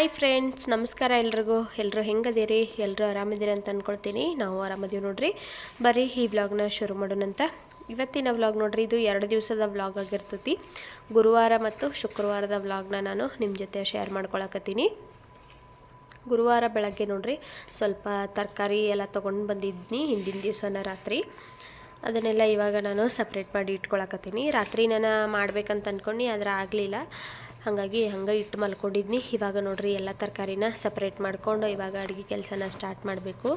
Hi friends ನಮಸ್ಕಾರ ಎಲ್ರಿಗೂ. ಎಲ್ಲರೂ ಹೆಂಗದಿರಿ? ಎಲ್ಲರೂ ಆರಾಮಿದ್ದೀರಿ ಅಂತ ಅಂದ್ಕೊಳ್ತೀನಿ ನಾವು ಆರಾಮದೀವಿ ನೋಡ್ರಿ. ಬರ್ರಿ ಈ ವ್ಲಾಗ್ನ ಶುರು ಮಾಡೋಣಂತ ಇವತ್ತಿನ ವ್ಲಾಗ್ ನೋಡ್ರಿ, ಇದು ಎರಡು ದಿವಸದ ವ್ಲಾಗ್ ಆಗಿರ್ತೈತಿ. ಗುರುವಾರ ಮತ್ತು ಶುಕ್ರವಾರದ ವ್ಲಾಗ್ನ ನಾನು ನಿಮ್ಮ ಜೊತೆ ಶೇರ್ ಮಾಡ್ಕೊಳಕತ್ತೀನಿ. ಗುರುವಾರ ಬೆಳಗ್ಗೆ ನೋಡ್ರಿ, ಸ್ವಲ್ಪ ತರಕಾರಿ ಎಲ್ಲ ತೊಗೊಂಡು ಬಂದಿದ್ನಿ ಹಿಂದಿನ ದಿವಸನ ರಾತ್ರಿ. ಅದನ್ನೆಲ್ಲ ಇವಾಗ ನಾನು ಸಪ್ರೇಟ್ ಮಾಡಿ ಇಟ್ಕೊಳಕತ್ತೀನಿ. ರಾತ್ರಿ ನಾನು ಮಾಡ್ಬೇಕಂತ ಅಂದ್ಕೊಂಡು ಆದರೆ ಆಗಲಿಲ್ಲ. ಹಾಗಾಗಿ ಹಂಗೆ ಇಟ್ಟು ಮಲ್ಕೊಂಡಿದ್ನಿ. ಇವಾಗ ನೋಡ್ರಿ ಎಲ್ಲ ತರಕಾರಿನ ಸಪ್ರೇಟ್ ಮಾಡಿಕೊಂಡು ಇವಾಗ ಅಡುಗೆ ಕೆಲಸನ ಸ್ಟಾರ್ಟ್ ಮಾಡಬೇಕು.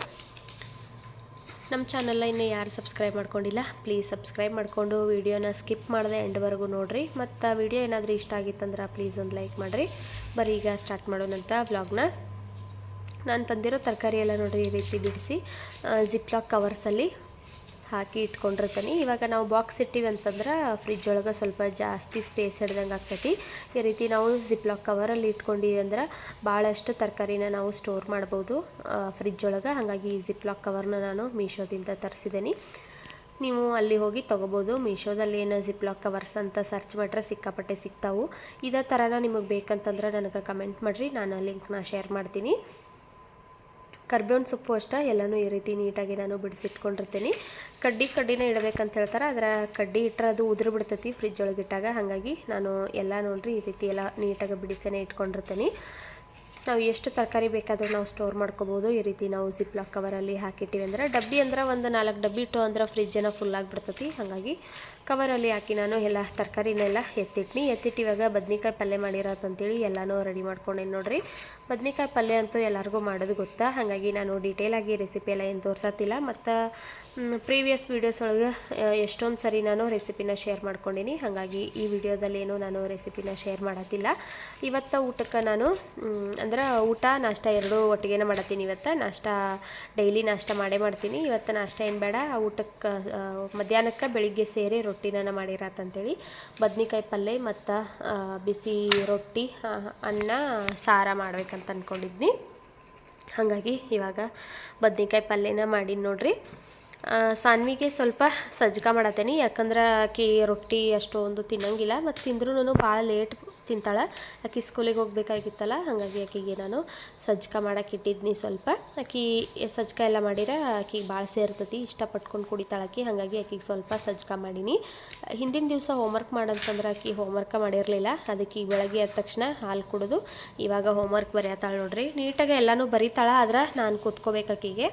ನಮ್ಮ ಚಾನಲ್ನ ಇನ್ನು ಯಾರು ಸಬ್ಸ್ಕ್ರೈಬ್ ಮಾಡ್ಕೊಂಡಿಲ್ಲ ಪ್ಲೀಸ್ ಸಬ್ಸ್ಕ್ರೈಬ್ ಮಾಡಿಕೊಂಡು ವೀಡಿಯೋನ ಸ್ಕಿಪ್ ಮಾಡಿದೆ ಎಂಡ್ವರೆಗೂ ನೋಡಿರಿ. ಮತ್ತು ವಿಡಿಯೋ ಏನಾದರೂ ಇಷ್ಟ ಆಗಿತ್ತಂದ್ರೆ ಪ್ಲೀಸ್ ಒಂದು ಲೈಕ್ ಮಾಡಿರಿ. ಬರೀ ಈಗ ಸ್ಟಾರ್ಟ್ ಮಾಡೋಣಂತ ವ್ಲಾಗ್ನ ನಾನು ತಂದಿರೋ ತರಕಾರಿ ಎಲ್ಲ ನೋಡಿರಿ ಈ ರೀತಿ ಬಿಡಿಸಿ ಜಿಪ್ಲಾಕ್ ಕವರ್ಸಲ್ಲಿ ಹಾಕಿ ಇಟ್ಕೊಂಡಿರ್ತೀನಿ. ಇವಾಗ ನಾವು ಬಾಕ್ಸ್ ಇಟ್ಟಿವಿ ಅಂತಂದ್ರೆ ಫ್ರಿಜ್ ಒಳಗೆ ಸ್ವಲ್ಪ ಜಾಸ್ತಿ ಸ್ಪೇಸ್ ಹಿಡ್ದಂಗೆ ಆಗ್ತೈತಿ. ಈ ರೀತಿ ನಾವು ಜಿಪ್ಲಾಕ್ ಕವರಲ್ಲಿ ಇಟ್ಕೊಂಡಿವಿ ಅಂದ್ರೆ ಭಾಳಷ್ಟು ತರಕಾರಿನ ನಾವು ಸ್ಟೋರ್ ಮಾಡ್ಬೋದು. ಫ್ರಿಜ್ ಒಳಗೆ. ಹಾಗಾಗಿ ಈ ಜಿಪ್ಲಾಕ್ ಕವರ್ನ ನಾನು ಮೀಶೋದಿಂದ ತರಿಸಿದ್ದೀನಿ ನೀವು ಅಲ್ಲಿ ಹೋಗಿ ತೊಗೋಬೋದು. ಮೀಶೋದಲ್ಲಿ ಏನು ಜಿಪ್ಲಾಕ್ ಕವರ್ಸ್ ಅಂತ ಸರ್ಚ್ ಮಾಡ್ರೆ ಸಿಕ್ಕಾಪಟ್ಟೆ ಸಿಗ್ತಾವು. ಇದೇ ಥರನ ನಿಮಗೆ ಬೇಕಂತಂದ್ರೆ ನನಗೆ ಕಮೆಂಟ್ ಮಾಡಿರಿ. ನಾನು ಲಿಂಕ್ನ ಶೇರ್ ಮಾಡ್ತೀನಿ. ಕರ್ಬೇವಿನ ಸೊಪ್ಪು ಅಷ್ಟೇ, ಎಲ್ಲನೂ ಈ ರೀತಿ ನೀಟಾಗಿ ನಾನು ಬಿಡಿಸಿಟ್ಕೊಂಡಿರ್ತೀನಿ. ಕಡ್ಡಿ ಕಡ್ಡಿನ ಇಡಬೇಕಂತ ಹೇಳ್ತಾರೆ ಅದರ ಕಡ್ಡಿ ಇಟ್ಟರೆ ಅದು ಉದುರು ಬಿಡ್ತೈತಿ ಫ್ರಿಜ್ ಒಳಗೆ ಇಟ್ಟಾಗ. ಹಾಗಾಗಿ ನಾನು ಎಲ್ಲ ನೋಡಿರಿ ಈ ರೀತಿ ಎಲ್ಲ ನೀಟಾಗಿ ಬಿಡಿಸೇನೆ ಇಟ್ಕೊಂಡಿರ್ತೀನಿ. ನಾವು ಎಷ್ಟು ತರಕಾರಿ ಬೇಕಾದರೂ ನಾವು ಸ್ಟೋರ್ ಮಾಡ್ಕೋಬೋದು. ಈ ರೀತಿ ನಾವು ಜಿಪ್ಲಾಕ್ ಕವರಲ್ಲಿ ಹಾಕಿಟ್ಟಿವಿ ಅಂದ್ರೆ ಡಬ್ಬಿ ಅಂದ್ರೆ ಒಂದು ನಾಲ್ಕು ಡಬ್ಬಿ ಇಟ್ಟು ಅಂದ್ರೆ ಫ್ರಿಜ್ಜನ್ನು ಫುಲ್ ಆಗಿಬಿಡ್ತತಿ. ಹಾಗಾಗಿ ಕವರಲ್ಲಿ ಹಾಕಿ ನಾನು ಎಲ್ಲ ತರಕಾರಿನೆಲ್ಲ ಎತ್ತಿಟ್ನಿ. ಎತ್ತಿಟ್ಟಿವಾಗ ಬದ್ನಿಕಾಯಿ ಪಲ್ಯ ಮಾಡಿರೋದಂತೇಳಿ ಎಲ್ಲನೂ ರೆಡಿ ಮಾಡ್ಕೊಂಡೇನು ನೋಡಿರಿ. ಬದ್ನಿಕಾಯಿ ಪಲ್ಯ ಅಂತೂ ಎಲ್ಲರಿಗೂ ಮಾಡೋದು ಗೊತ್ತಾ? ಹಾಗಾಗಿ ನಾನು ಡೀಟೇಲಾಗಿ ರೆಸಿಪಿ ಎಲ್ಲ ಏನು ತೋರ್ಸತ್ತಿಲ್ಲ. ಮತ್ತು ಪ್ರೀವಿಯಸ್ ವೀಡಿಯೋಸ್ ಒಳಗೆ ಎಷ್ಟೊಂದು ಸರಿ ನಾನು ರೆಸಿಪಿನ ಶೇರ್ ಮಾಡ್ಕೊಂಡೀನಿ. ಹಾಗಾಗಿ ಈ ವಿಡಿಯೋದಲ್ಲಿ ಏನೂ ನಾನು ರೆಸಿಪಿನ ಶೇರ್ ಮಾಡತ್ತಿಲ್ಲ. ಇವತ್ತು ಊಟಕ್ಕೆ ನಾನು ಅಂದ್ರೆ ಊಟ, ನಾಷ್ಟ ಎರಡೂ ಒಟ್ಟಿಗೆನೇ ಮಾಡತ್ತೀನಿ ಇವತ್ತು. ನಾಷ್ಟ ಡೈಲಿ ನಾಷ್ಟ ಮಾಡೇ ಮಾಡ್ತೀನಿ. ಇವತ್ತು ನಾಷ್ಟ ಏನು ಬೇಡ, ಊಟಕ್ಕೆ ಮಧ್ಯಾಹ್ನಕ್ಕೆ ಬೆಳಿಗ್ಗೆ ಸೇರಿ ರೊಟ್ಟಿನ ಮಾಡಿರತ್ತಂತೇಳಿ ಬದ್ನಿಕಾಯಿ ಪಲ್ಯ ಮತ್ತು ಬಿಸಿ ರೊಟ್ಟಿ ಅನ್ನ, ಸಾರ ಮಾಡ್ಬೇಕಂತ ಅಂದ್ಕೊಂಡಿದ್ನಿ ಹಾಗಾಗಿ ಇವಾಗ ಬದ್ನಿಕಾಯಿ ಪಲ್ಯನ ಮಾಡೀನಿ ನೋಡ್ರಿ. ಸಾನ್ವಿಗೆ ಸ್ವಲ್ಪ ಸಜ್ಜಕ ಮಾಡತ್ತೇನೆ, ಯಾಕಂದ್ರೆ ಆಕಿ ರೊಟ್ಟಿ ಅಷ್ಟೊಂದು ತಿನ್ನಂಗಿಲ್ಲ, ಮತ್ತು ತಿಂದ್ರೂ ಭಾಳ ಲೇಟ್ ತಿಂತಾಳೆ. ಆಕೆ ಸ್ಕೂಲಿಗೆ ಹೋಗ್ಬೇಕಾಗಿತ್ತಲ್ಲ, ಹಾಗಾಗಿ ಆಕಿಗೆ ನಾನು ಸಜ್ಜಕ ಮಾಡಕ್ಕೆ ಇಟ್ಟಿದ್ನಿ ಸ್ವಲ್ಪ. ಆಕಿ ಸಜ್ಜಕ ಎಲ್ಲ ಮಾಡಿರ ಆಕಿಗೆ ಭಾಳ ಸೇರ್ತತಿ, ಇಷ್ಟಪಟ್ಕೊಂಡು ಕುಡಿತಾಳೆ ಆಕಿ, ಹಾಗಾಗಿ ಆಕಿಗೆ ಸ್ವಲ್ಪ ಸಜ್ಜಕ ಮಾಡೀನಿ. ಹಿಂದಿನ ದಿವಸ ಹೋಮ್ವರ್ಕ್ ಮಾಡಂತಂದ್ರೆ ಆಕಿ ಹೋಮ್ವರ್ಕ ಮಾಡಿರಲಿಲ್ಲ, ಅದಕ್ಕೆ ಈಗ ಬೆಳಗ್ಗೆ ಎದ್ದ ತಕ್ಷಣ ಹಾಲು ಕುಡಿದು. ಇವಾಗ ಹೋಮ್ವರ್ಕ್ ಬರೆಯತ್ತಾಳೆ ನೋಡ್ರಿ. ನೀಟಾಗಿ ಎಲ್ಲನೂ ಬರೀತಾಳೆ, ಆದ್ರೆ ನಾನು ಕೂತ್ಕೋಬೇಕು ಆಕಿಗೆ.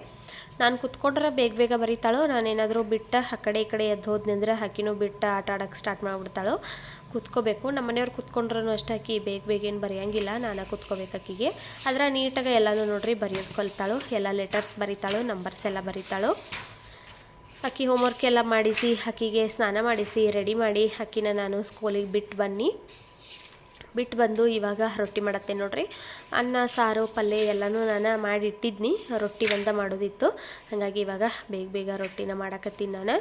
ನಾನು ಕುತ್ಕೊಂಡ್ರೆ ಬೇಗ ಬೇಗ ಬರೀತಾಳೋ ನಾನೇನಾದರೂ ಬಿಟ್ಟ ಆ ಕಡೆ ಈ ಕಡೆ ಎದ್ದು ಹೋದ್ನಂದ್ರೆ ಆಕಿನೂ ಬಿಟ್ಟ ಆಟ ಆಡೋಕ್ಕೆ ಸ್ಟಾರ್ಟ್ ಮಾಡಿಬಿಡ್ತಾಳೋ? ಕೂತ್ಕೋಬೇಕು. ನಮ್ಮ ಮನೆಯವ್ರು ಕೂತ್ಕೊಂಡ್ರೂ ಅಷ್ಟೇ ಆಕಿ ಬೇಗ ಬೇಗ ಏನು ಬರೆಯೋಂಗಿಲ್ಲ. ನಾನು ಕೂತ್ಕೋಬೇಕು ಆಕಿಗೆ ಆದ್ರೆ ನೀಟಾಗಿ ಎಲ್ಲನೂ ನೋಡ್ರಿ, ಬರೆಯೋದು ಕಲ್ತಾಳು. ಎಲ್ಲ ಲೆಟರ್ಸ್ ಬರೀತಾಳು ನಂಬರ್ಸ್ ಎಲ್ಲ ಬರೀತಾಳು. ಅಕ್ಕಿ ಹೋಮ್ವರ್ಕ್ ಎಲ್ಲ ಮಾಡಿಸಿ, ಅಕ್ಕಿಗೆ ಸ್ನಾನ ಮಾಡಿಸಿ ರೆಡಿ ಮಾಡಿ, ಅಕ್ಕಿನ ನಾನು ಸ್ಕೂಲಿಗೆ ಬಿಟ್ಟು ಬನ್ನಿ. ಬಿಟ್ಟು ಬಂದು ಇವಾಗ ರೊಟ್ಟಿ ಮಾಡತ್ತೆ ನೋಡ್ರಿ. ಅನ್ನ, ಸಾರು, ಪಲ್ಯ ಎಲ್ಲನೂ ನಾನು ಮಾಡಿ ಇಟ್ಟಿದ್ನಿ ರೊಟ್ಟಿ ಬಂದ ಮಾಡೋದಿತ್ತು. ಹಾಗಾಗಿ ಇವಾಗ ಬೇಗ ಬೇಗ ರೊಟ್ಟಿನ ಮಾಡಕತ್ತೀನಿ ನಾನು.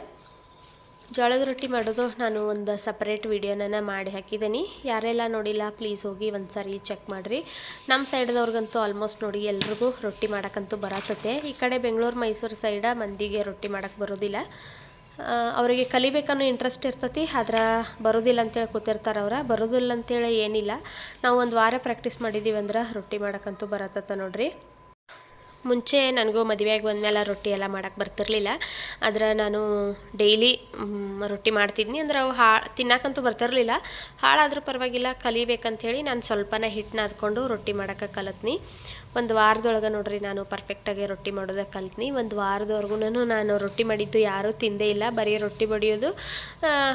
ಜೋಳದ ರೊಟ್ಟಿ ಮಾಡೋದು ನಾನು ಒಂದು ಸಪ್ರೇಟ್ ವಿಡಿಯೋನ ಮಾಡಿ ಹಾಕಿದ್ದೀನಿ. ಯಾರೆಲ್ಲ ನೋಡಿಲ್ಲ ಪ್ಲೀಸ್ ಹೋಗಿ ಒಂದು ಸಾರಿ ಚೆಕ್ ಮಾಡಿರಿ ನಮ್ಮ ಸೈಡ್ದವ್ರಿಗಂತೂ ಆಲ್ಮೋಸ್ಟ್ ನೋಡಿ ಎಲ್ರಿಗೂ ರೊಟ್ಟಿ ಮಾಡೋಕ್ಕಂತೂ ಬರತ್ತತೆ ಈ ಕಡೆ ಬೆಂಗಳೂರು, ಮೈಸೂರು ಸೈಡ ಮಂದಿಗೆ ರೊಟ್ಟಿ ಮಾಡೋಕ್ಕೆ ಬರೋದಿಲ್ಲ. ಅವರಿಗೆ ಕಲಿಬೇಕನ್ನೋ ಇಂಟ್ರೆಸ್ಟ್ ಇರ್ತತಿ, ಆದ್ರೆ ಬರೋದಿಲ್ಲ ಅಂತೇಳಿ ಕೂತಿರ್ತಾರೆ ಅವ್ರ. ಬರೋದಿಲ್ಲ ಅಂತೇಳಿ ಏನಿಲ್ಲ. ನಾವು ಒಂದು ವಾರ ಪ್ರಾಕ್ಟೀಸ್ ಮಾಡಿದ್ದೀವಿ ಅಂದ್ರೆ ರೊಟ್ಟಿ ಮಾಡೋಕ್ಕಂತೂ ಬರತ್ತತ್ತ ನೋಡ್ರಿ. ಮುಂಚೆ ನನಗೂ ಮದುವೆಯಾಗಿ ಬಂದಮೇಲೆ ರೊಟ್ಟಿ ಎಲ್ಲ ಮಾಡೋಕ್ಕೆ ಬರ್ತಿರ್ಲಿಲ್ಲ. ಆದ್ರೆ ನಾನು ಡೈಲಿ ರೊಟ್ಟಿ ಮಾಡ್ತಿದ್ನಿ. ಅಂದ್ರೆ ಅವು ಹಾ, ತಿನ್ನಕ್ಕಂತೂ ಬರ್ತಿರ್ಲಿಲ್ಲ. ಹಾಳಾದರೂ ಪರವಾಗಿಲ್ಲ ಕಲಿಬೇಕಂಥೇಳಿ ನಾನು ಸ್ವಲ್ಪನ ಹಿಟ್ಟನ್ನ ನಾದ್ಕೊಂಡು ರೊಟ್ಟಿ ಮಾಡೋಕೆ ಕಲತ್ನಿ. ಒಂದು ವಾರದೊಳಗೆ ನೋಡ್ರಿ, ನಾನು ಪರ್ಫೆಕ್ಟಾಗಿ ರೊಟ್ಟಿ ಮಾಡೋದಕ್ಕೆ ಕಲ್ತ್ನಿ. ಒಂದು ವಾರದವರೆಗೂ ನಾನು ರೊಟ್ಟಿ ಮಾಡಿದ್ದು ಯಾರೂ ತಿಂದೇ ಇಲ್ಲ. ಬರೀ ರೊಟ್ಟಿ ಬಡಿಯೋದು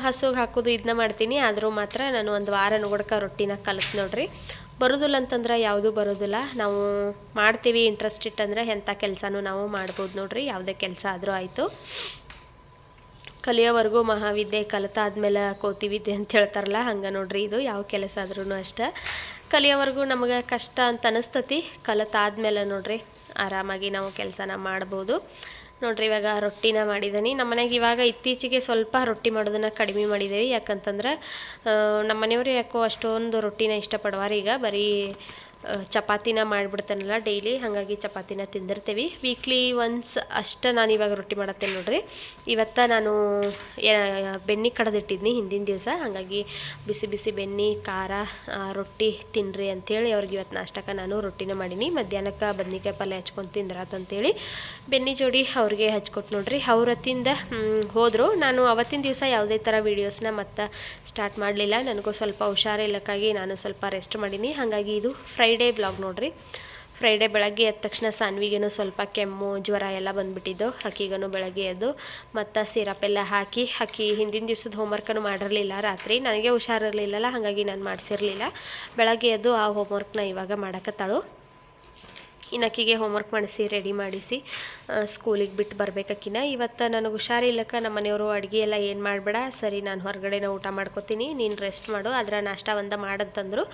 ಹಸುಗೆ ಹಾಕೋದು ಇದನ್ನ ಮಾಡ್ತೀನಿ. ಆದರೂ ಮಾತ್ರ ನಾನು ಒಂದು ವಾರ ನೋಡ್ಕ ರೊಟ್ಟಿನ ಕಲಿತ್ ನೋಡ್ರಿ. ಬರೋದಿಲ್ಲ ಅಂತಂದ್ರೆ ಯಾವುದೂ ಬರೋದಿಲ್ಲ. ನಾವು ಮಾಡ್ತೀವಿ ಇಂಟ್ರೆಸ್ಟ್ ಇಟ್ಟಂದ್ರೆ ಎಂಥ ಕೆಲಸನೂ ನಾವು ಮಾಡ್ಬೋದು ನೋಡ್ರಿ, ಯಾವುದೇ ಕೆಲಸ ಆದರೂ ಆಯಿತು. ಕಲಿಯೋವರೆಗೂ ಮಹಾವಿದ್ಯೆ ಕಲಿತಾದ್ಮೇಲೆ ಕೋತಿ ವಿದ್ಯೆ ಅಂತ ಹೇಳ್ತಾರಲ್ಲ, ಹಂಗೆ ನೋಡ್ರಿ ಇದು, ಯಾವ ಕೆಲಸ ಆದ್ರೂ ಅಷ್ಟೇ. ಕಲಿಯೋವರೆಗೂ ನಮಗೆ ಕಷ್ಟ ಅಂತ ಅನಿಸ್ತತಿ ಕಲಿತಾದ್ಮೇಲೆ ನೋಡ್ರಿ, ಆರಾಮಾಗಿ ನಾವು ಕೆಲಸನ ಮಾಡ್ಬೋದು. ನೋಡ್ರಿ, ಇವಾಗ ರೊಟ್ಟಿನ ಮಾಡಿದ್ದೀನಿ ನಮ್ಮ ಮನೆಗೆ ಇವಾಗ ಇತ್ತೀಚೆಗೆ ಸ್ವಲ್ಪ ರೊಟ್ಟಿ ಮಾಡೋದನ್ನು ಕಡಿಮೆ ಮಾಡಿದ್ದೀವಿ ಯಾಕಂತಂದ್ರೆ ನಮ್ಮ ಮನೆಯವರು ಯಾಕೋ ಅಷ್ಟೊಂದು ರೊಟ್ಟಿನ ಇಷ್ಟಪಡುವಾರ ಈಗ ಬರೀ ಚಪಾತಿನ ಮಾಡಿಬಿಡ್ತಾನಲ್ಲ ಡೈಲಿ ಹಾಗಾಗಿ ಚಪಾತಿನ ತಿಂದಿರ್ತೀವಿ. ವೀಕ್ಲಿ ಒನ್ಸ್ ಅಷ್ಟೇ ನಾನು ಇವಾಗ ರೊಟ್ಟಿ ಮಾಡತ್ತೇನೆ ನೋಡ್ರಿ. ಇವತ್ತ ನಾನು ಬೆನ್ನಿ ಕಡ್ದಿಟ್ಟಿದ್ನಿ ಹಿಂದಿನ ದಿವಸ. ಹಾಗಾಗಿ ಬಿಸಿ ಬಿಸಿ ಬೆನ್ನಿ ಖಾರ ರೊಟ್ಟಿ ತಿನ್ನಿರಿ ಅಂಥೇಳಿ ಅವ್ರಿಗೆ ಇವತ್ತು ನಾಷ್ಟಕ್ಕೆ ನಾನು ರೊಟ್ಟಿನ ಮಾಡೀನಿ. ಮಧ್ಯಾಹ್ನಕ್ಕೆ ಬದ್ನಿಕಾಯಿ ಪಲ್ಯ ಹಚ್ಕೊಂಡು ತಿಂದ್ರಾತಂತೇಳಿ ಬೆನ್ನಿ ಜೋಡಿ ಅವ್ರಿಗೆ ಹಚ್ಕೊಟ್ಟು ನೋಡ್ರಿ. ಅವ್ರತ್ತಿಂದ ಹೋದರು. ನಾನು ಅವತ್ತಿನ ದಿವಸ ಯಾವುದೇ ಥರ ವೀಡಿಯೋಸ್ನ ಮತ್ತೆ ಸ್ಟಾರ್ಟ್ ಮಾಡಲಿಲ್ಲ. ನನಗೂ ಸ್ವಲ್ಪ ಹುಷಾರಿಲ್ಲಕ್ಕಾಗಿ ನಾನು ಸ್ವಲ್ಪ ರೆಸ್ಟ್ ಮಾಡೀನಿ. ಹಾಗಾಗಿ ಇದು ಫ್ರೈಡೇ ಬ್ಲಾಗ್ ನೋಡ್ರಿ. ಫ್ರೈಡೇ ಬೆಳಗ್ಗೆ ಎದ್ದ ತಕ್ಷಣ ಸಾನ್ವಿಗೇನು ಸ್ವಲ್ಪ ಕೆಮ್ಮು, ಜ್ವರ ಎಲ್ಲ ಬಂದುಬಿಟ್ಟಿದ್ದು. ಅಕ್ಕಿಗೂ ಬೆಳಗ್ಗೆ ಎದ್ದು ಮತ್ತು ಸಿರಪ್ ಎಲ್ಲ ಹಾಕಿ, ಅಕ್ಕಿ ಹಿಂದಿನ ದಿವ್ಸದ ಹೋಮ್ವರ್ಕನ್ನು ಮಾಡಿರಲಿಲ್ಲ. ರಾತ್ರಿ ನನಗೆ ಹುಷಾರಿರಲಿಲ್ಲಲ್ಲ ಹಾಗಾಗಿ ನಾನು ಮಾಡಿಸಿರಲಿಲ್ಲ. ಬೆಳಗ್ಗೆ ಎದ್ದು ಆ ಹೋಮ್ವರ್ಕ್ನ ಇವಾಗ ಮಾಡಕತ್ತಾಳು. ಇನ್ನಕ್ಕಿಗೆ ಹೋಮ್ವರ್ಕ್ ಮಾಡಿಸಿ ರೆಡಿ ಮಾಡಿಸಿ ಸ್ಕೂಲಿಗೆ ಬಿಟ್ಟು ಬರಬೇಕಕ್ಕಿನ ಇವತ್ತು ನನಗೆ ಹುಷಾರಿಲ್ಲಕ್ಕ, ನಮ್ಮ ಮನೆಯವರು ಅಡುಗೆ ಎಲ್ಲ ಏನು ಮಾಡಬೇಡ. ಸರಿ, ನಾನು ಹೊರಗಡೆನ ಊಟ ಮಾಡ್ಕೋತೀನಿ. ನೀನು ರೆಸ್ಟ್ ಮಾಡು. ಅದರ ನಾಷ್ಟ ಒಂದು ಮಾಡಂತಂದರು.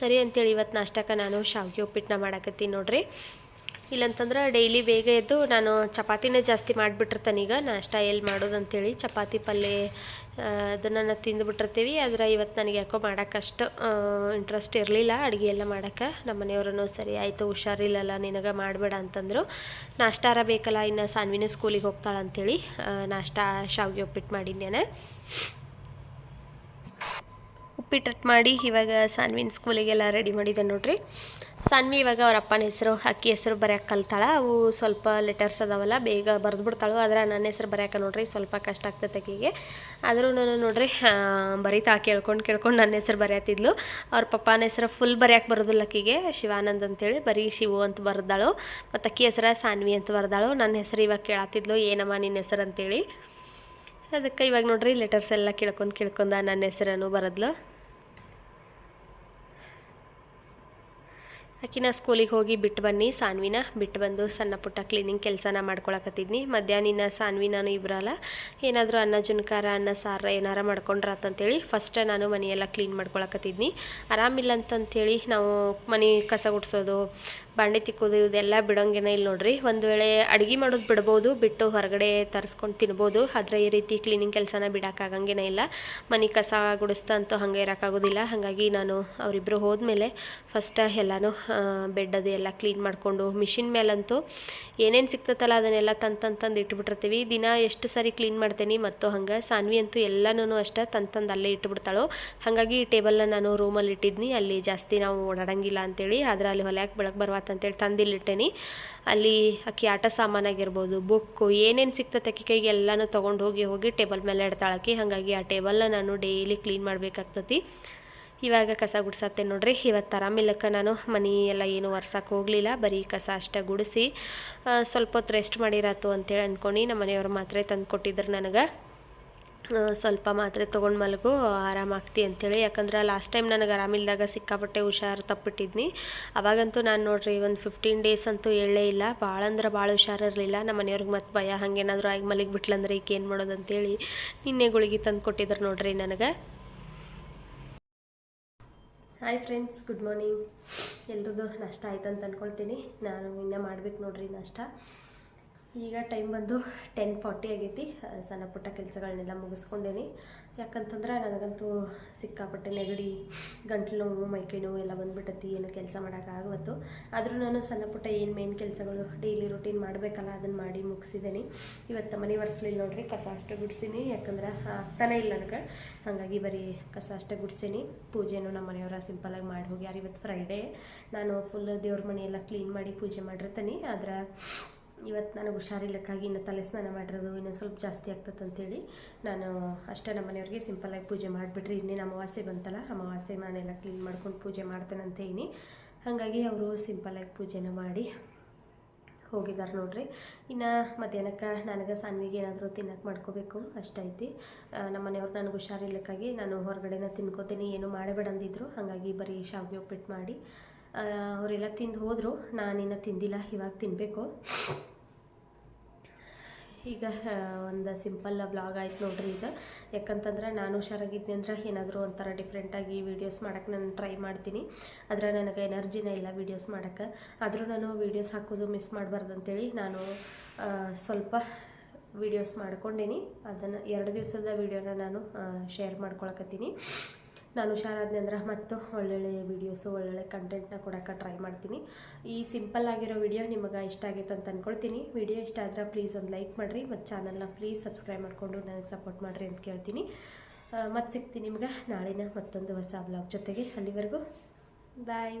ಸರಿ ಅಂತೇಳಿ ಇವತ್ತು ನಾಷ್ಟಕ್ಕೆ ನಾನು ಶಾವಿಗೆ ಉಪ್ಪಿಟ್ಟನ್ನ ಮಾಡಕತ್ತೀನಿ ನೋಡ್ರಿ. ಇಲ್ಲಂತಂದ್ರೆ ಡೈಲಿ ಬೇಗ ಎದ್ದು ನಾನು ಚಪಾತಿನೇ ಜಾಸ್ತಿ ಮಾಡಿಬಿಟ್ಟಿರ್ತಾನೆ ಈಗ. ನಾಷ್ಟ ಎಲ್ಲಿ ಮಾಡೋದು ಚಪಾತಿ ಪಲ್ಯ ಅದನ್ನು ನಾನು ತಿಂದುಬಿಟ್ಟಿರ್ತೀವಿ. ಆದರೆ ಇವತ್ತು ನನಗೆ ಯಾಕೋ ಮಾಡೋಕ್ಕಷ್ಟು ಇಂಟ್ರೆಸ್ಟ್ ಇರಲಿಲ್ಲ. ಅಡುಗೆ ಎಲ್ಲ ಮಾಡೋಕ್ಕೆ ನಮ್ಮ ಮನೆಯವ್ರೂ ಸರಿ ಆಯಿತು, ಹುಷಾರಿಲ್ಲಲ್ಲ, ನಿನಗೆ ಮಾಡಬೇಡ ಅಂತಂದರು. ನಾಷ್ಟಾರ ಬೇಕಲ್ಲ, ಇನ್ನು ಸಾನ್ವಿನ ಸ್ಕೂಲಿಗೆ ಹೋಗ್ತಾಳೆ ಅಂಥೇಳಿ ನಾಷ್ಟ ಶಾವಿಗೆ ಉಪ್ಪಿಟ್ಟು ಮಾಡೀನಿ ಉಪ್ಪಿಟ್ಟು ಮಾಡಿ ಇವಾಗ ಸಾನ್ವಿನ ಸ್ಕೂಲಿಗೆಲ್ಲ ರೆಡಿ ಮಾಡಿದೆ ನೋಡ್ರಿ. ಸಾನ್ವಿ ಇವಾಗ ಅವ್ರ ಅಪ್ಪನ ಹೆಸರು, ಅಕ್ಕಿ ಹೆಸರು ಬರೆಯಕ್ಕೆ ಕಲ್ತಾಳೆ. ಅವು ಸ್ವಲ್ಪ ಲೆಟರ್ಸ್ ಅದಾವಲ್ಲ, ಬೇಗ ಬರೆದು ಬಿಡ್ತಾಳು ಆದ್ರೆ ನನ್ನ ಹೆಸರು ಬರೆಯಕ್ಕೆ ನೋಡ್ರಿ, ಸ್ವಲ್ಪ ಕಷ್ಟ ಆಗ್ತೈತೆ ಅಕ್ಕಿಗೆ. ಆದರೂ ನಾನು ನೋಡ್ರಿ ಬರೀತಾ ಕೇಳ್ಕೊಂಡು ಕೇಳ್ಕೊಂಡು ನನ್ನ ಹೆಸರು ಬರೆಯತ್ತಿದ್ಲು. ಅವ್ರ ಪಪ್ಪನ ಹೆಸರು ಫುಲ್ ಬರೆಯೋಕೆ ಬರೋದಿಲ್ಲ ಆಕಿಗೆ ಶಿವಾನಂದ್ ಅಂತೇಳಿ, ಬರೀ ಶಿವು ಅಂತ ಬರೆದಾಳು. ಮತ್ತು ಅಕ್ಕಿ ಹೆಸರು ಸಾನ್ವಿ ಅಂತ ಬರ್ದಾಳು. ನನ್ನ ಹೆಸರು ಇವಾಗ ಕೇಳತ್ತಿದ್ಲು ಏನಮ್ಮ ನಿನ್ನ ಹೆಸರು ಅಂತೇಳಿ. ಅದಕ್ಕೆ ಇವಾಗ ನೋಡ್ರಿ ಲೆಟರ್ಸ್ ಎಲ್ಲ ಕೇಳ್ಕೊಂಡು ಕೇಳ್ಕೊಂಡ ನನ್ನ ಹೆಸರನ್ನು ಬರದ್ಲು. ಆಕಿನ ಸ್ಕೂಲಿಗೆ ಹೋಗಿ ಬಿಟ್ಟು ಬನ್ನಿ. ಸಾನ್ವಿನ ಬಿಟ್ಟು ಬಂದು ಸಣ್ಣ ಪುಟ್ಟ ಕ್ಲೀನಿಂಗ್ ಕೆಲಸನ ಮಾಡ್ಕೊಳಕತ್ತಿದ್ನಿ. ಮಧ್ಯಾಹ್ನ ಸಾನ್ವಿನೂ ಇಬ್ಬರಲ್ಲ ಏನಾದರೂ ಅನ್ನ, ಜುನ್ಕಾರ, ಅನ್ನ, ಸಾರ ಏನಾರ ಮಾಡ್ಕೊಂಡ್ರಾತಂತೇಳಿ ಫಸ್ಟ್ ನಾನು ಮನೆಯೆಲ್ಲ ಕ್ಲೀನ್ ಮಾಡ್ಕೊಳಕತ್ತಿದ್ನಿ. ಆರಾಮಿಲ್ಲ ಅಂತಂಥೇಳಿ ನಾವು ಮನೆ ಕಸ ಗುಡಿಸೋದು ಬಾಂಡೆ ತಿಕ್ಕೋದು ಇದೆಲ್ಲ ಬಿಡೋಂಗೇನ ಇಲ್ಲ ನೋಡ್ರಿ. ಒಂದು ವೇಳೆ ಅಡುಗೆ ಮಾಡೋದು ಬಿಡ್ಬೋದು, ಬಿಟ್ಟು ಹೊರಗಡೆ ತರಿಸ್ಕೊಂಡು ತಿನ್ಬೋದು. ಆದರೆ ಈ ರೀತಿ ಕ್ಲೀನಿಂಗ್ ಕೆಲಸನ ಬಿಡೋಕ್ಕಾಗಂಗೇನೇ ಇಲ್ಲ. ಮನೆ ಕಸ ಗುಡಿಸ್ತಾ ಅಂತೂ ಹಾಗೆ ಇರೋಕ್ಕಾಗೋದಿಲ್ಲ ಹಾಗಾಗಿ ನಾನು ಅವರಿಬ್ಬರು ಹೋದ್ಮೇಲೆ ಫಸ್ಟ್ ಎಲ್ಲನೂ ಬೆಡ್ ಅದು ಎಲ್ಲ ಕ್ಲೀನ್ ಮಾಡಿಕೊಂಡು ಮಿಷಿನ್ ಮೇಲಂತೂ ಏನೇನು ಸಿಗ್ತೈತಲ್ಲ ಅದನ್ನೆಲ್ಲ ತಂದು ತಂದು ತಂದು ಇಟ್ಬಿಟ್ಟಿರ್ತೀವಿ. ದಿನ ಎಷ್ಟು ಸಾರಿ ಕ್ಲೀನ್ ಮಾಡ್ತೀನಿ ಮತ್ತು ಹಂಗೆ ಸಾನ್ವಿ ಅಂತೂ ಎಲ್ಲನೂ ಅಷ್ಟೇ ತಂದು ತಂದು ಅಲ್ಲೇ ಇಟ್ಬಿಡ್ತಾಳು. ಹಾಗಾಗಿ ಈ ಟೇಬಲ್ನ ನಾನು ರೂಮಲ್ಲಿ ಇಟ್ಟಿದ್ನಿ. ಅಲ್ಲಿ ಜಾಸ್ತಿ ನಾವು ಓಡಾಡಂಗಿಲ್ಲ ಅಂತೇಳಿ ಆದರೆ ಅಲ್ಲಿ ಹೊಲ್ಯಾಕೆ ಬೆಳಗ್ಗೆ ಬರ್ವಾತಂತೇಳಿ ತಂದಿಲ್ಲಿಟ್ಟೇನಿ. ಅಲ್ಲಿ ಅಕ್ಕಿ ಆಟ ಸಾಮಾನಾಗಿರ್ಬೋದು, ಬುಕ್ಕು, ಏನೇನು ಸಿಗ್ತೈತೆ ಅಕ್ಕಿ ಕೈಗೆ ಎಲ್ಲನೂ ತೊಗೊಂಡು ಹೋಗಿ ಹೋಗಿ ಟೇಬಲ್ ಮೇಲೆ ಇಡ್ತಾಳಕ್ಕಿ ಹಾಗಾಗಿ ಆ ಟೇಬಲ್ನ ನಾನು ಡೈಲಿ ಕ್ಲೀನ್ ಮಾಡಬೇಕಾಗ್ತತಿ. ಇವಾಗ ಕಸ ಗುಡ್ಸತ್ತೆ ನೋಡ್ರಿ. ಇವತ್ತು ಆರಾಮಿಲ್ಲಕ್ಕ ನಾನು. ಮನೆ ಎಲ್ಲ ಏನು ಒರ್ಸಕ್ಕೆ ಹೋಗಲಿಲ್ಲ. ಬರೀ ಕಸ ಅಷ್ಟೇ ಗುಡಿಸಿ ಸ್ವಲ್ಪ ಹೊತ್ತು ರೆಸ್ಟ್ ಮಾಡಿರಾತು ಅಂತೇಳಿ ಅಂದ್ಕೊಂಡು ನಮ್ಮ ಮನೆಯವ್ರು ಮಾತ್ರೆ ತಂದು ಕೊಟ್ಟಿದ್ರು ನನಗೆ. ಸ್ವಲ್ಪ ಮಾತ್ರೆ ತೊಗೊಂಡು ಮಲಗು ಆರಾಮಾಗ್ತಿ ಅಂತೇಳಿ. ಯಾಕಂದ್ರೆ ಲಾಸ್ಟ್ ಟೈಮ್ ನನಗೆ ಆರಾಮಿಲ್ದಾಗ ಸಿಕ್ಕಾಪಟ್ಟೆ ಹುಷಾರು ತಪ್ಪಿಟ್ಟಿದ್ನಿ. ಅವಾಗಂತೂ ನಾನು ನೋಡ್ರಿ ಒಂದು ಫಿಫ್ಟೀನ್ ಡೇಸ್ ಅಂತೂ ಹೇಳೇ ಇಲ್ಲ. ಭಾಳ ಅಂದ್ರೆ ಭಾಳ ಹುಷಾರಿರಲಿಲ್ಲ ನಮ್ಮ ಮನೆಯವ್ರಿಗೆ ಮತ್ತೆ ಭಯ ಹಾಗೇನಾದರೂ ಆಗಿ ಮಲಗಿ ಬಿಟ್ಲಂದ್ರೆ ಈಗ ಏನು ಮಾಡೋದು ಅಂತೇಳಿ ನಿನ್ನೆ ಗುಳಿಗೆ ತಂದು ಕೊಟ್ಟಿದ್ರು ನೋಡ್ರಿ ನನಗೆ. ಹಾಯ್ ಫ್ರೆಂಡ್ಸ್ ಗುಡ್ ಮಾರ್ನಿಂಗ್ ಎಲ್ರದ್ದು ನಷ್ಟ ಆಯ್ತು ಅಂತ ಅಂದ್ಕೊಳ್ತೀನಿ ನಾನು ಇನ್ನೂ ಮಾಡ್ಬೇಕು ನೋಡ್ರಿ ನಾಷ್ಟ. ಈಗ ಟೈಮ್ ಬಂದು ಟೆನ್ ಫಾರ್ಟಿ ಆಗೈತಿ. ಸಣ್ಣ ಪುಟ್ಟ ಕೆಲಸಗಳನ್ನೆಲ್ಲ ಮುಗಿಸ್ಕೊಂಡೇನಿ. ಯಾಕಂತಂದ್ರೆ ನನಗಂತೂ ಸಿಕ್ಕಾಪಟ್ಟೆ ನೆಗಡಿ, ಗಂಟ್ಲು ನೋವು, ಮೈಕೈ ನೋವು ಎಲ್ಲ ಬಂದುಬಿಟ್ಟತಿ. ಏನು ಕೆಲಸ ಮಾಡೋಕ್ಕಾಗವತ್ತು ಆದರೂ ನಾನು ಸಣ್ಣ ಪುಟ್ಟ ಏನು ಮೇನ್ ಕೆಲಸಗಳು ಡೈಲಿ ರೂಟೀನ್ ಮಾಡಬೇಕಲ್ಲ ಅದನ್ನು ಮಾಡಿ ಮುಗಿಸಿದ್ದೀನಿ ಇವತ್ತು ಮನೆ ಒರೆಸ್ಲಿಲ್ಲ ನೋಡ್ರಿ, ಕಸ ಅಷ್ಟು ಗುಡ್ಸೀನಿ. ಯಾಕಂದ್ರೆ ಆಗ್ತಾನೆ ಇಲ್ಲ ನನಗೆ. ಹಾಗಾಗಿ ಬರೀ ಕಸ ಅಷ್ಟೇ ಗುಡ್ಸೀನಿ. ಪೂಜೆನೂ ನಮ್ಮ ಮನೆಯವರ ಸಿಂಪಲಾಗಿ ಮಾಡಿ ಹೋಗ್ಯಾರ ಇವತ್ತು ಫ್ರೈಡೇ ನಾನು ಫುಲ್ ದೇವ್ರ ಮನೆ ಎಲ್ಲ ಕ್ಲೀನ್ ಮಾಡಿ ಪೂಜೆ ಮಾಡಿರ್ತೀನಿ. ಆದ್ರೆ ಇವತ್ತು ನನಗೆ ಹುಷಾರಿಲ್ಲಕ್ಕಾಗಿ ಇನ್ನು ತಲೆ ಸ್ನಾನ ಮಾಡಿರೋದು ಇನ್ನೂ ಸ್ವಲ್ಪ ಜಾಸ್ತಿ ಆಗ್ತದೆ ಅಂತೇಳಿ ನಾನು ಅಷ್ಟೇ ನಮ್ಮ ಮನೆಯವ್ರಿಗೆ ಸಿಂಪಲಾಗಿ ಪೂಜೆ ಮಾಡಿಬಿಟ್ರಿ ಇನ್ನೇನು ಅಮಾವಾಸ್ಯೆ ಬಂತಲ್ಲ ಅಮಾವಾಸ್ಯೆ ಮನೆಯೆಲ್ಲ ಕ್ಲೀನ್ ಮಾಡ್ಕೊಂಡು ಪೂಜೆ ಮಾಡ್ತೇನೆ ಅಂತ ಹೇಳಿ. ಹಾಗಾಗಿ ಅವರು ಸಿಂಪಲಾಗಿ ಪೂಜೆನ ಮಾಡಿ ಹೋಗಿದ್ದಾರೆ ನೋಡ್ರಿ. ಇನ್ನು ಮಧ್ಯಾಹ್ನಕ್ಕೆ ನನಗೆ ಸಾನ್ವಿಗೆ ಏನಾದರೂ ತಿನ್ನಕ್ಕೆ ಮಾಡ್ಕೋಬೇಕು ಅಷ್ಟೈತಿ ನಮ್ಮ ಮನೆಯವ್ರು ನನಗೆ ಹುಷಾರಿಲ್ಲಕ್ಕಾಗಿ ನಾನು ಹೊರಗಡೆನ ತಿನ್ಕೋತೀನಿ, ಏನು ಮಾಡಬೇಡ ಅಂದಿದ್ರು. ಹಾಗಾಗಿ ಬರೀ ಶಾವಿಗೆ ಉಪ್ಪಿಟ್ಟು ಮಾಡಿ ಅವರೆಲ್ಲ ತಿಂದು ಹೋದರು. ನಾನಿನ್ನು ತಿಂದಿಲ್ಲ, ಇವಾಗ ತಿನ್ನಬೇಕು ಈಗ ಒಂದು ಸಿಂಪಲ್ ಬ್ಲಾಗ್ ಆಯ್ತು ನೋಡ್ರಿ ಇದು. ಯಾಕಂತಂದ್ರೆ ನಾನು ಹುಷಾರಾಗಿದ್ದೆ ಅಂದ್ರೆ ಏನಾದರೂ ಒಂಥರ ಡಿಫ್ರೆಂಟಾಗಿ ವೀಡಿಯೋಸ್ ಮಾಡೋಕ್ಕೆ ನಾನು ಟ್ರೈ ಮಾಡ್ತೀನಿ. ಆದರೆ ನನಗೆ ಎನರ್ಜಿನೇ ಇಲ್ಲ ವೀಡಿಯೋಸ್ ಮಾಡೋಕ್ಕೆ ಆದರೂ ನಾನು ವೀಡಿಯೋಸ್ ಹಾಕೋದು ಮಿಸ್ ಮಾಡಬಾರ್ದು ಅಂತೇಳಿ ನಾನು ಸ್ವಲ್ಪ ವೀಡಿಯೋಸ್ ಮಾಡ್ಕೊಂಡೀನಿ. ಅದನ್ನು ಎರಡು ದಿವಸದ ವೀಡಿಯೋನ ನಾನು ಶೇರ್ ಮಾಡ್ಕೊಳಕತ್ತೀನಿ. ನಾನು ಹುಷಾರಾದ್ನೆ ಅಂದ್ರೆ ಮತ್ತು ಒಳ್ಳೊಳ್ಳೆ ವೀಡಿಯೋಸು ಒಳ್ಳೊಳ್ಳೆ ಕಂಟೆಂಟ್ನ ಕೊಡೋಕೆ ಟ್ರೈ ಮಾಡ್ತೀನಿ. ಈ ಸಿಂಪಲ್ ಆಗಿರೋ ವಿಡಿಯೋ ನಿಮಗೆ ಇಷ್ಟ ಆಗಿತ್ತು ಅಂತ ಅಂದ್ಕೊಳ್ತೀನಿ ವಿಡಿಯೋ ಇಷ್ಟ ಆದ್ರೆ ಪ್ಲೀಸ್ ಒಂದು ಲೈಕ್ ಮಾಡಿರಿ ಮತ್ತು ಚಾನಲ್ನ ಪ್ಲೀಸ್ ಸಬ್ಸ್ಕ್ರೈಬ್ ಮಾಡಿಕೊಂಡು ನನಗೆ ಸಪೋರ್ಟ್ ಮಾಡಿರಿ ಅಂತ ಕೇಳ್ತೀನಿ. ಮತ್ತು ಸಿಗ್ತೀನಿ ನಿಮ್ಗೆ ನಾಳಿನ ಮತ್ತೊಂದು ಹೊಸ ಬ್ಲಾಗ್ ಜೊತೆಗೆ. ಅಲ್ಲಿವರೆಗೂ ಬಾಯ್